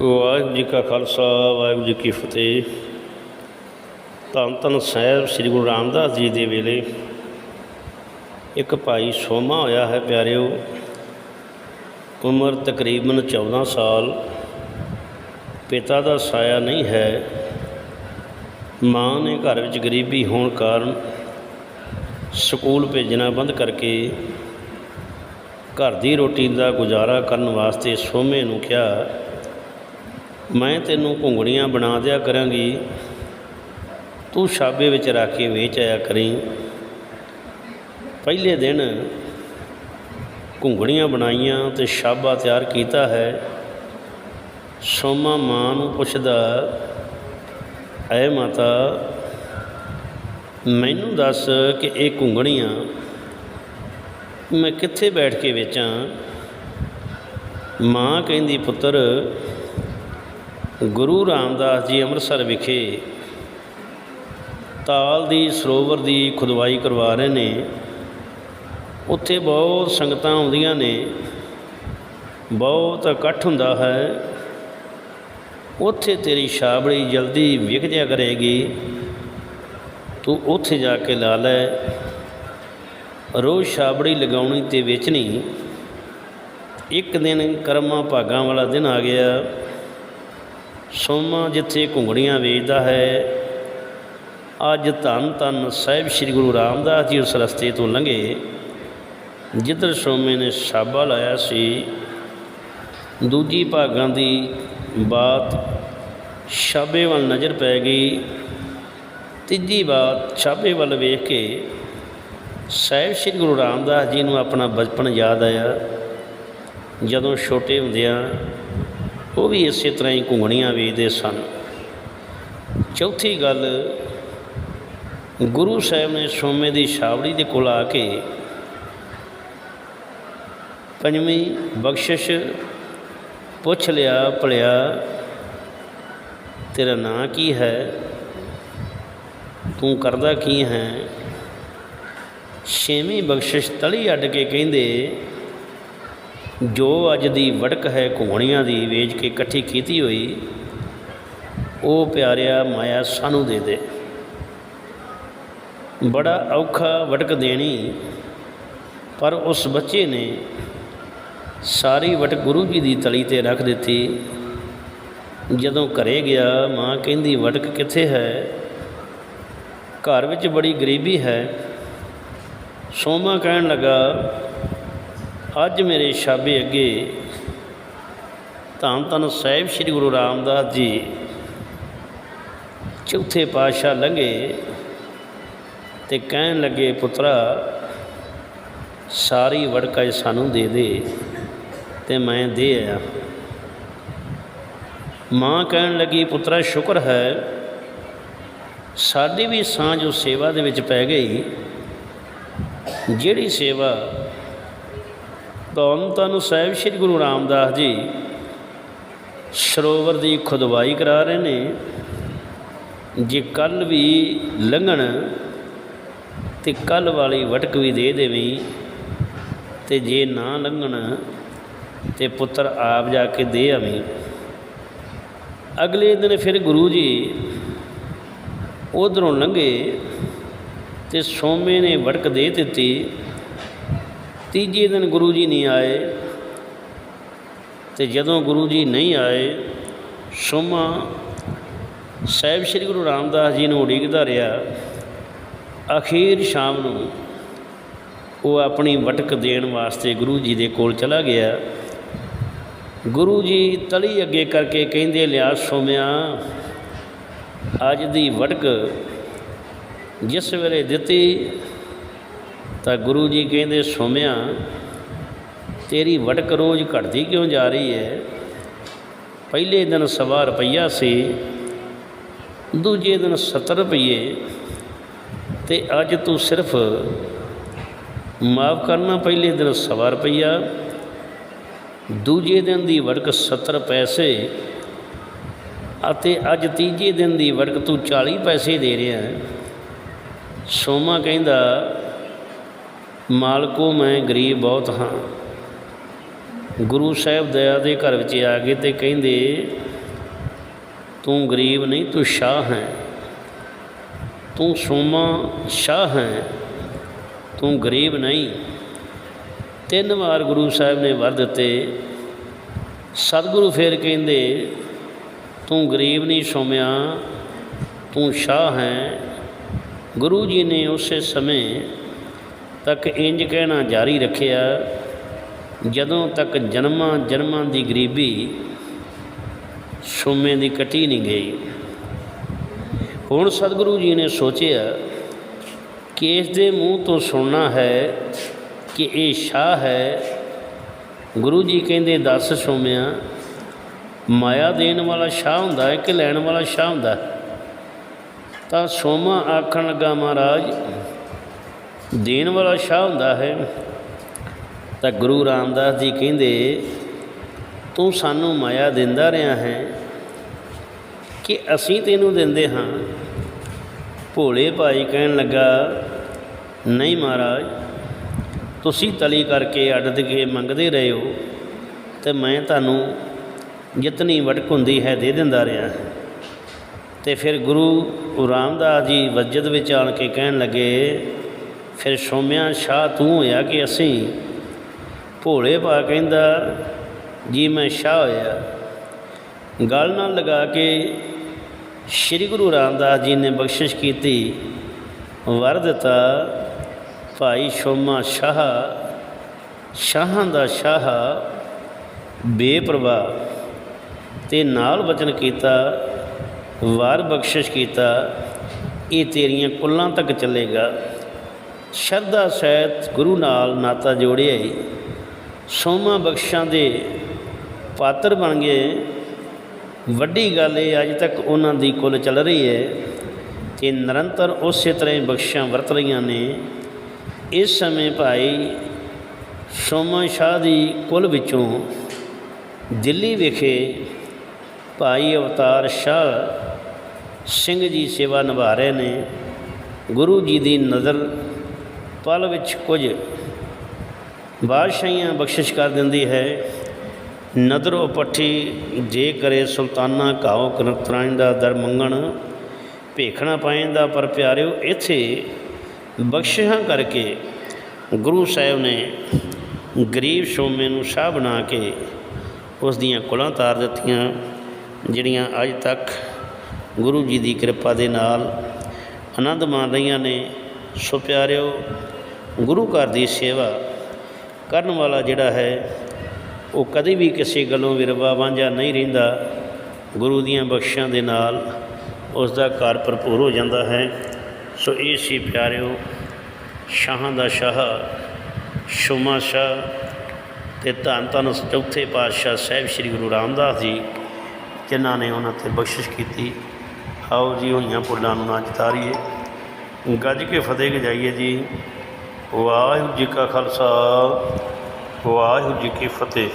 ਵਾਹਿਗੁਰੂ ਜੀ ਕਾ ਖਾਲਸਾ, ਵਾਹਿਗੁਰੂ ਜੀ ਕੀ ਫਤਿਹ। ਧੰਨ ਧੰਨ ਸਾਹਿਬ ਸ੍ਰੀ ਗੁਰੂ ਰਾਮਦਾਸ ਜੀ ਦੇ ਵੇਲੇ ਇੱਕ ਭਾਈ ਸੋਮਾ ਹੋਇਆ ਹੈ ਪਿਆਰਿਓ, ਉਮਰ ਤਕਰੀਬਨ 14 ਸਾਲ, ਪਿਤਾ ਦਾ ਸਾਇਆ ਨਹੀਂ ਹੈ, ਮਾਂ ਨੇ ਘਰ ਵਿੱਚ ਗਰੀਬੀ ਹੋਣ ਕਾਰਨ ਸਕੂਲ ਭੇਜਣਾ ਬੰਦ ਕਰਕੇ ਘਰ ਦੀ ਰੋਟੀ ਦਾ ਗੁਜ਼ਾਰਾ ਕਰਨ ਵਾਸਤੇ ਸੋਮੇ ਨੂੰ ਕਿਹਾ ਮੈਂ ਤੈਨੂੰ ਘੁੰਗੜੀਆਂ ਬਣਾ ਦਿਆ ਕਰਾਂਗੀ। ਤੂੰ ਛਾਬੇ ਵਿੱਚ ਰੱਖ ਕੇ ਵੇਚ ਆਇਆ ਕਰੀ। ਪਹਿਲੇ ਦਿਨ ਘੁੰਗੜੀਆਂ ਬਣਾਈਆਂ ਤੇ ਛਾਬਾ ਤਿਆਰ ਕੀਤਾ ਹੈ। ਸੋਮਾ ਮਾਂ ਨੂੰ ਪੁੱਛਦਾ ਐ ਮਾਤਾ, ਮੈਨੂੰ ਦੱਸ ਕਿ ਇਹ ਘੁੰਗੜੀਆਂ ਮੈਂ ਕਿੱਥੇ ਬੈਠ ਕੇ ਵੇਚਾਂ? ਮਾਂ ਕਹਿੰਦੀ, ਪੁੱਤਰ ਗੁਰੂ ਰਾਮਦਾਸ ਜੀ ਅੰਮ੍ਰਿਤਸਰ ਵਿਖੇ ਤਾਲ ਦੀ, ਸਰੋਵਰ ਦੀ ਖੁਦਵਾਈ ਕਰਵਾ ਰਹੇ ਨੇ। ਉੱਥੇ ਬਹੁਤ ਸੰਗਤਾਂ ਆਉਂਦੀਆਂ ਨੇ। ਬਹੁਤ ਇਕੱਠ ਹੁੰਦਾ ਹੈ। ਉੱਥੇ ਤੇਰੀ ਛਾਬੜੀ ਜਲਦੀ ਵਿਕ ਜਾ ਕਰੇਗੀ। ਤੂੰ ਉੱਥੇ ਜਾ ਕੇ ਲਾ ਲੈ। ਰੋਜ਼ ਛਾਬੜੀ ਲਗਾਉਣੀ ਤੇ ਵੇਚਣੀ। ਇੱਕ ਦਿਨ ਕਰਮਾਂ ਭਾਗਾਂ ਵਾਲਾ ਦਿਨ ਆ ਗਿਆ। ਸੋਮਾ ਜਿੱਥੇ ਘੁੰਗੜੀਆਂ ਵੇਚਦਾ ਹੈ, ਅੱਜ ਧੰਨ ਧੰਨ ਸਾਹਿਬ ਸ੍ਰੀ ਗੁਰੂ ਰਾਮਦਾਸ ਜੀ ਉਸ ਰਸਤੇ ਤੋਂ ਲੰਘੇ। ਜਿੱਧਰ ਸੋਮੇ ਨੇ ਛਾਬਾ ਲਾਇਆ ਸੀ, ਦੂਜੀ ਭਾਗਾਂ ਦੀ ਬਾਤ ਛਾਬੇ ਵੱਲ ਨਜ਼ਰ ਪੈ ਗਈ। ਤੀਜੀ ਬਾਤ ਛਾਬੇ ਵੱਲ ਵੇਖ ਕੇ ਸਾਹਿਬ ਸ੍ਰੀ ਗੁਰੂ ਰਾਮਦਾਸ ਜੀ ਨੂੰ ਆਪਣਾ ਬਚਪਨ ਯਾਦ ਆਇਆ। ਜਦੋਂ ਛੋਟੇ ਹੁੰਦਿਆਂ ਉਹ ਵੀ ਇਸੇ ਤਰ੍ਹਾਂ ਹੀ ਘੁੰਗਣੀਆਂ ਵੇਚਦੇ ਸਨ। ਚੌਥੀ ਗੱਲ, ਗੁਰੂ ਸਾਹਿਬ ਨੇ ਸੋਮੇ ਦੀ ਛਾਵੜੀ ਦੇ ਕੋਲ ਆ ਕੇ ਪੰਜਵੀਂ ਬਖਸ਼ਿਸ਼ ਪੁੱਛ ਲਿਆ, ਭਲਿਆ, ਤੇਰਾ ਨਾਂ ਕੀ ਹੈ? ਤੂੰ ਕਰਦਾ ਕੀ ਹੈ? ਛੇਵੀਂ ਬਖਸ਼ਿਸ਼ ਤਲੀ ਅੱਡ ਕੇ ਕਹਿੰਦੇ ਜੋ ਅੱਜ ਦੀ ਵੜਕ ਹੈ ਘੋਣੀਆਂ ਦੀ ਵੇਚ ਕੇ ਇਕੱਠੀ ਕੀਤੀ ਹੋਈ, ਉਹ ਪਿਆਰਿਆ ਮਾਇਆ ਸਾਨੂੰ ਦੇ ਦੇ। ਬੜਾ ਔਖਾ ਵਟਕ ਦੇਣੀ, ਪਰ ਉਸ ਬੱਚੇ ਨੇ ਸਾਰੀ ਵਟਕ ਗੁਰੂ ਜੀ ਦੀ ਤਲੀ ਤੇ ਰੱਖ ਦਿੱਤੀ। ਜਦੋਂ ਘਰੇ ਗਿਆ, ਮਾਂ ਕਹਿੰਦੀ ਵਟਕ ਕਿੱਥੇ ਹੈ? ਘਰ ਵਿੱਚ ਬੜੀ ਗਰੀਬੀ ਹੈ। ਸੋਮਾ ਕਹਿਣ ਲੱਗਾ ਅੱਜ ਮੇਰੇ ਛਾਬੇ ਅੱਗੇ ਧੰਨ ਧੰਨ ਸਾਹਿਬ ਸ੍ਰੀ ਗੁਰੂ ਰਾਮਦਾਸ ਜੀ ਚੌਥੇ ਪਾਤਸ਼ਾਹ ਲੰਘੇ ਤੇ ਕਹਿਣ ਲੱਗੇ, ਪੁੱਤਰਾ, ਸਾਰੀ ਵੜਕਾ ਸਾਨੂੰ ਦੇ ਦੇ ਤੇ ਮੈਂ ਦੇ ਆਇਆ। ਮਾਂ ਕਹਿਣ ਲੱਗੀ, ਪੁੱਤਰਾ, ਸ਼ੁਕਰ ਹੈ, ਸਾਡੀ ਵੀ ਸਾਂਝ ਉਹ ਸੇਵਾ ਦੇ ਵਿੱਚ ਪੈ ਗਈ। ਜਿਹੜੀ ਸੇਵਾ ਧੰਨ ਧੰਨ ਸਾਹਿਬ ਸ੍ਰੀ ਗੁਰੂ ਰਾਮਦਾਸ ਜੀ ਸਰੋਵਰ ਦੀ ਖੁਦਵਾਈ ਕਰਾ ਰਹੇ ਨੇ। ਜੇ ਕੱਲ ਵੀ ਲੰਘਣ ਤੇ ਕੱਲ ਵਾਲੀ ਵਟਕ ਵੀ ਦੇ ਦੇਵੀਂ ਤੇ ਜੇ ਨਾ ਲੰਘਣ ਤੇ ਪੁੱਤਰ ਆਪ ਜਾ ਕੇ ਦੇ ਆਵੀਂ। ਅਗਲੇ ਦਿਨ ਫਿਰ ਗੁਰੂ ਜੀ ਉਧਰੋਂ ਲੰਘੇ ਤੇ ਸੋਮੇ ਨੇ ਵਟਕ ਦੇ ਦਿੱਤੀ। ਤੀਜੇ ਦਿਨ ਗੁਰੂ ਜੀ ਨਹੀਂ ਆਏ ਤੇ ਜਦੋਂ ਗੁਰੂ ਜੀ ਨਹੀਂ ਆਏ, ਸੋਮਾ ਸਾਹਿਬ ਸ੍ਰੀ ਗੁਰੂ ਰਾਮਦਾਸ ਜੀ ਨੂੰ ਉਡੀਕਦਾ ਰਿਹਾ, ਅਖੀਰ ਸ਼ਾਮ ਨੂੰ ਉਹ ਆਪਣੀ ਵਟਕ ਦੇਣ ਵਾਸਤੇ ਗੁਰੂ ਜੀ ਦੇ ਕੋਲ ਚਲਾ ਗਿਆ। ਗੁਰੂ ਜੀ ਤਲੀ ਅੱਗੇ ਕਰਕੇ ਕਹਿੰਦੇ, ਲਿਆ ਸੋਮਿਆ, ਅੱਜ ਦੀ ਵਟਕ ਜਿਸ ਵੇਲੇ ਦਿੱਤੀ ਤਾਂ ਗੁਰੂ ਜੀ ਕਹਿੰਦੇ ਸੋਮਿਆ ਤੇਰੀ ਵਟਕ ਰੋਜ਼ ਘਟਦੀ ਕਿਉਂ ਜਾ ਰਹੀ ਹੈ? ਪਹਿਲੇ ਦਿਨ ਸਵਾ ਰੁਪਈਆ ਸੀ, ਦੂਜੇ ਦਿਨ 70 ਰੁਪਈਏ ਤੇ ਅੱਜ ਤੂੰ ਸਿਰਫ ਮਾਫ ਕਰਨਾ, ਪਹਿਲੇ ਦਿਨ ਸਵਾ ਰੁਪਈਆ, ਦੂਜੇ ਦਿਨ ਦੀ ਵੜਕ 70 ਪੈਸੇ ਅਤੇ ਅੱਜ ਤੀਜੇ ਦਿਨ ਦੀ ਵੜਕ ਤੂੰ 40 ਪੈਸੇ ਦੇ ਰਿਹਾ ਹੈ। ਸੋਮਾ ਕਹਿੰਦਾ ਮਾਲਕੋ, ਮੈਂ ਗਰੀਬ ਬਹੁਤ ਹਾਂ। ਗੁਰੂ ਸਾਹਿਬ ਦਇਆ ਦੇ ਘਰ ਵਿੱਚ ਆ ਗਏ ਤੇ ਕਹਿੰਦੇ, ਤੂੰ ਗਰੀਬ ਨਹੀਂ, ਤੂੰ ਸ਼ਾਹ ਹੈ। ਤੂੰ ਸੋਮਾ ਸ਼ਾਹ ਹੈ। ਤੂੰ ਗਰੀਬ ਨਹੀਂ। ਤਿੰਨ ਵਾਰ ਗੁਰੂ ਸਾਹਿਬ ਨੇ ਵਰ ਦਿੱਤੇ। ਸਤਿਗੁਰੂ ਫੇਰ ਕਹਿੰਦੇ, ਤੂੰ ਗਰੀਬ ਨਹੀਂ ਸੋਮਿਆ, ਤੂੰ ਸ਼ਾਹ ਹੈ। ਗੁਰੂ ਜੀ ਨੇ ਉਸੇ ਸਮੇਂ ਤੱਕ ਇੰਜ ਕਹਿਣਾ ਜਾਰੀ ਰੱਖਿਆ, ਜਦੋਂ ਤੱਕ ਜਨਮਾਂ ਜਨਮਾਂ ਦੀ ਗਰੀਬੀ ਸੋਮੇ ਦੀ ਕੱਟੀ ਨਹੀਂ ਗਈ। ਹੁਣ ਸਤਿਗੁਰੂ ਜੀ ਨੇ ਸੋਚਿਆ ਕਿ ਇਸ ਦੇ ਮੂੰਹ ਤੋਂ ਸੁਣਨਾ ਹੈ ਕਿ ਇਹ ਸ਼ਾਹ ਹੈ। ਗੁਰੂ ਜੀ ਕਹਿੰਦੇ, ਦੱਸ ਸੋਮਿਆ, ਮਾਇਆ ਦੇਣ ਵਾਲਾ ਸ਼ਾਹ ਹੁੰਦਾ ਹੈ ਕਿ ਲੈਣ ਵਾਲਾ ਸ਼ਾਹ ਹੁੰਦਾ ਤਾਂ ਸੋਮਾ ਆਖਣ ਲੱਗਾ, ਮਹਾਰਾਜ ਦੇਣ ਵਾਲਾ ਸ਼ਾਹ ਹੁੰਦਾ ਹੈ। ਤਾਂ ਗੁਰੂ ਰਾਮਦਾਸ ਜੀ ਕਹਿੰਦੇ, ਤੂੰ ਸਾਨੂੰ ਮਾਇਆ ਦਿੰਦਾ ਰਿਹਾ ਹੈ ਕਿ ਅਸੀਂ ਤੈਨੂੰ ਦਿੰਦੇ ਹਾਂ। ਭੋਲੇ ਭਾਈ ਕਹਿਣ ਲੱਗਾ, ਨਹੀਂ ਮਹਾਰਾਜ, ਤੁਸੀਂ ਤਲੀ ਕਰਕੇ ਅੱਡ ਕੇ ਮੰਗਦੇ ਰਹੇ ਹੋ ਤੇ ਮੈਂ ਤੁਹਾਨੂੰ ਜਿਤਨੀ ਵਟਕ ਹੁੰਦੀ ਹੈ ਦੇ ਦਿੰਦਾ ਰਿਹਾ ਤੇ ਫਿਰ ਗੁਰੂ ਰਾਮਦਾਸ ਜੀ ਵਜਦ ਵਿੱਚ ਆਣ ਕੇ ਕਹਿਣ ਲੱਗੇ ਫਿਰ ਸੋਮਿਆ, ਸ਼ਾਹ, ਤੂੰ ਹੋਇਆ ਕਿ ਅਸੀਂ? ਭੋਲੇ ਪਾ ਕਹਿੰਦਾ, ਜੀ, ਮੈਂ ਸ਼ਾਹ ਹੋਇਆ। ਗੱਲ ਨਾਲ ਲਗਾ ਕੇ ਸ੍ਰੀ ਗੁਰੂ ਰਾਮਦਾਸ ਜੀ ਨੇ ਬਖਸ਼ਿਸ਼ ਕੀਤੀ। ਵਰ ਦਿੱਤਾ, ਭਾਈ ਸ਼ੋਮਾ, ਸ਼ਾਹ, ਸ਼ਾਹਾਂ ਦਾ ਸ਼ਾਹ, ਬੇਪਰਵਾਹ। ਤੇ ਨਾਲ ਵਚਨ ਕੀਤਾ, ਵਾਰ ਬਖਸ਼ਿਸ਼ ਕੀਤਾ, ਇਹ ਤੇਰੀਆਂ ਕੁੱਲਾਂ ਤੱਕ ਚੱਲੇਗਾ। ਸ਼ਰਧਾ ਸਹਿਤ ਗੁਰੂ ਨਾਲ ਨਾਤਾ ਜੋੜਿਆ ਹੀ ਸੋਮਾ ਬਖਸ਼ਾਂ ਦੇ ਪਾਤਰ ਬਣ ਗਏ ਵੱਡੀ ਗੱਲ ਇਹ ਅੱਜ ਤੱਕ ਉਹਨਾਂ ਦੀ ਕੁੱਲ ਚੱਲ ਰਹੀ ਹੈ ਕਿ ਨਿਰੰਤਰ ਉਸੇ ਤਰ੍ਹਾਂ ਹੀ ਬਖਸ਼ਾਂ ਵਰਤ ਰਹੀਆਂ ਨੇ। ਇਸ ਸਮੇਂ ਭਾਈ ਸੋਮਾ ਸ਼ਾਹ ਦੀ ਕੁੱਲ ਵਿੱਚੋਂ ਦਿੱਲੀ ਵਿਖੇ ਭਾਈ ਅਵਤਾਰ ਸ਼ਾਹ ਸਿੰਘ ਜੀ ਸੇਵਾ ਨਿਭਾ ਰਹੇ ਨੇ। ਗੁਰੂ ਜੀ ਦੀ ਨਜ਼ਰ ਪਲ ਵਿੱਚ ਕੁਝ ਬਾਦਸ਼ਾਹੀਆਂ ਬਖਸ਼ਿਸ਼ ਕਰ ਦਿੰਦੀ ਹੈ। ਨਦਰ ਪੱਠੀ ਜੇ ਕਰੇ ਸੁਲਤਾਨਾ ਘਾਉ ਕਰਤਰਾਇਣ ਦਾ ਦਰ ਮੰਗਣ, ਭੇਖਣਾ ਪਾਇੰਦਾ ਪਰ ਪਿਆਰਿਓ ਇੱਥੇ ਬਖਸ਼ਿਸ਼ਾਂ ਕਰਕੇ ਗੁਰੂ ਸਾਹਿਬ ਨੇ ਗਰੀਬ ਸ਼ੋਮੇ ਨੂੰ ਸ਼ਾਹ ਬਣਾ ਕੇ ਉਸ ਦੀਆਂ ਕੁਲਾਂ ਤਾਰ ਦਿੱਤੀਆਂ, ਜਿਹੜੀਆਂ ਅੱਜ ਤੱਕ ਗੁਰੂ ਜੀ ਦੀ ਕਿਰਪਾ ਦੇ ਨਾਲ ਆਨੰਦ ਮਾਣ ਰਹੀਆਂ ਨੇ। ਸੋ ਪਿਆਰਿਓ, ਗੁਰੂ ਘਰ ਦੀ ਸੇਵਾ ਕਰਨ ਵਾਲਾ ਜਿਹੜਾ ਹੈ, ਉਹ ਕਦੇ ਵੀ ਕਿਸੇ ਗੱਲੋਂ ਵਿਰਵਾ ਵਾਂਝਾ ਨਹੀਂ ਰਹਿੰਦਾ। ਗੁਰੂ ਦੀਆਂ ਬਖਸ਼ਾਂ ਦੇ ਨਾਲ ਉਸ ਦਾ ਘਰ ਭਰਪੂਰ ਹੋ ਜਾਂਦਾ ਹੈ। ਸੋ ਇਹ ਸੀ ਪਿਆਰਿਓ, ਸ਼ਾਹਾਂ ਦਾ ਸ਼ਾਹ, ਸ਼ੁਮਾ ਸ਼ਾਹ ਤੇ ਧੰਨ ਧੰਨ ਚੌਥੇ ਪਾਤਸ਼ਾਹ ਸਾਹਿਬ ਸ੍ਰੀ ਗੁਰੂ ਰਾਮਦਾਸ ਜੀ, ਜਿਨ੍ਹਾਂ ਨੇ ਉਹਨਾਂ ਤੇ ਬਖਸ਼ਿਸ਼ ਕੀਤੀ। ਆਓ ਜੀ, ਹੋਈਆਂ ਪੁੱਲਾਂ ਨੂੰ ਨਾ ਜਿਤਾਰੀਏ। ਗੱਜ ਕੇ ਫਤਿਹ ਗਜਾਈਏ ਜੀ। ਵਾਹਿਗੁਰੂ ਜੀ ਕਾ ਖਾਲਸਾ ਵਾਹਿਗੁਰੂ ਜੀ ਕੀ ਫਤਿਹ।